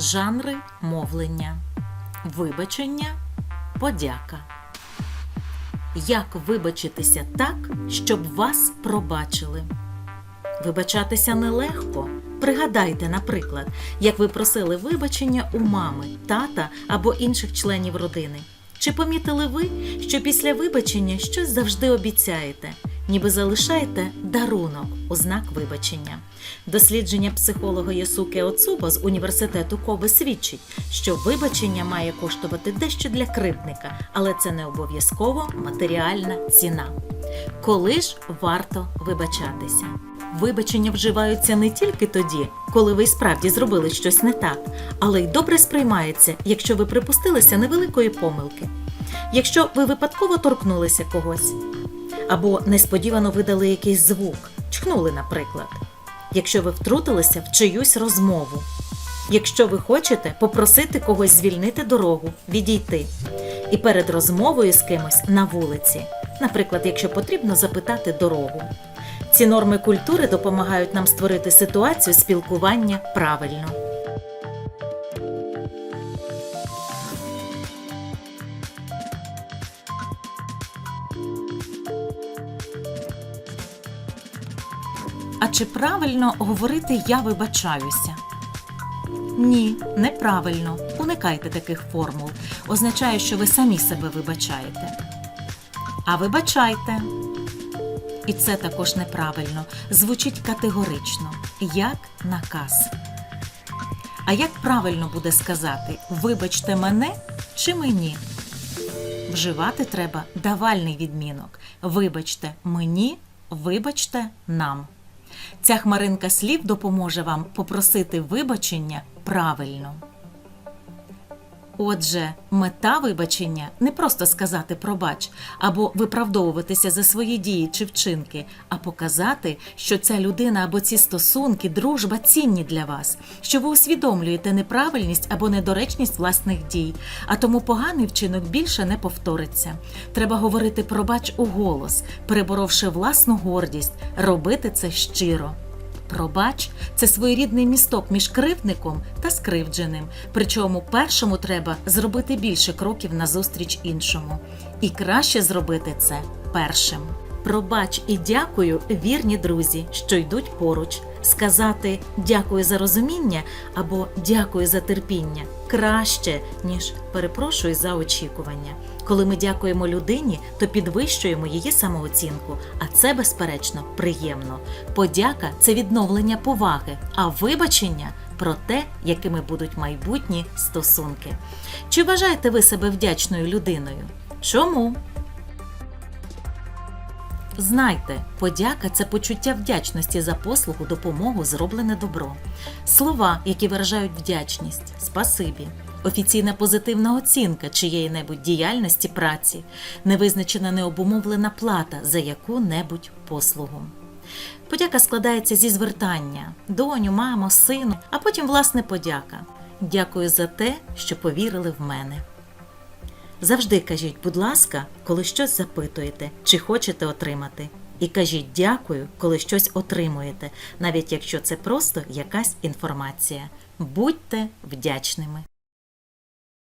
Жанри мовлення. Вибачення. Подяка. Як вибачитися так, щоб вас пробачили? Вибачатися нелегко. Пригадайте, наприклад, як ви просили вибачення у мами, тата або інших членів родини. Чи помітили ви, що після вибачення щось завжди обіцяєте, ніби залишаєте дарунок у знак вибачення? Дослідження психолога Ясуке Оцубо з університету Кобе свідчить, що вибачення має коштувати дещо для кривдника, але це не обов'язково матеріальна ціна. Коли ж варто вибачатися? Вибачення вживаються не тільки тоді, коли ви справді зробили щось не так, але й добре сприймається, якщо ви припустилися невеликої помилки, якщо ви випадково торкнулися когось, або несподівано видали якийсь звук, чхнули, наприклад, якщо ви втрутилися в чиюсь розмову, якщо ви хочете попросити когось звільнити дорогу, відійти, і перед розмовою з кимось на вулиці, наприклад, якщо потрібно запитати дорогу. Ці норми культури допомагають нам створити ситуацію спілкування правильно. А чи правильно говорити я вибачаюся? Ні, неправильно. Уникайте таких формул. Означає, що ви самі себе вибачаєте. А вибачайте. І це також неправильно. Звучить категорично, як наказ. А як правильно буде сказати вибачте мене чи мені? Вживати треба давальний відмінок. Вибачте мені, вибачте нам. Ця хмаринка слів допоможе вам попросити вибачення правильно. Отже, мета вибачення не просто сказати пробач або виправдовуватися за свої дії чи вчинки, а показати, що ця людина або ці стосунки, дружба цінні для вас, що ви усвідомлюєте неправильність або недоречність власних дій, а тому поганий вчинок більше не повториться. Треба говорити пробач у голос, переборовши власну гордість, робити це щиро. Пробач це своєрідний місток між кривдником та скривдженим. Причому першому треба зробити більше кроків назустріч іншому. І краще зробити це першим. Пробач і дякую, вірні друзі, що йдуть поруч. Сказати дякую за розуміння або дякую за терпіння краще, ніж перепрошую за очікування. Коли ми дякуємо людині, то підвищуємо її самооцінку, а це, безперечно, приємно. Подяка це відновлення поваги, а вибачення про те, якими будуть майбутні стосунки. Чи вважаєте ви себе вдячною людиною? Чому? Знайте, подяка це почуття вдячності за послугу, допомогу, зроблене добро. Слова, які виражають вдячність, спасибі, офіційна позитивна оцінка чиєї-небудь діяльності праці, невизначена необумовлена плата за яку-небудь послугу. Подяка складається зі звертання доню, мамо, сину, а потім власне подяка. Дякую за те, що повірили в мене. Завжди кажіть, будь ласка, коли щось запитуєте чи хочете отримати. І кажіть дякую, коли щось отримуєте, навіть якщо це просто якась інформація. Будьте вдячними.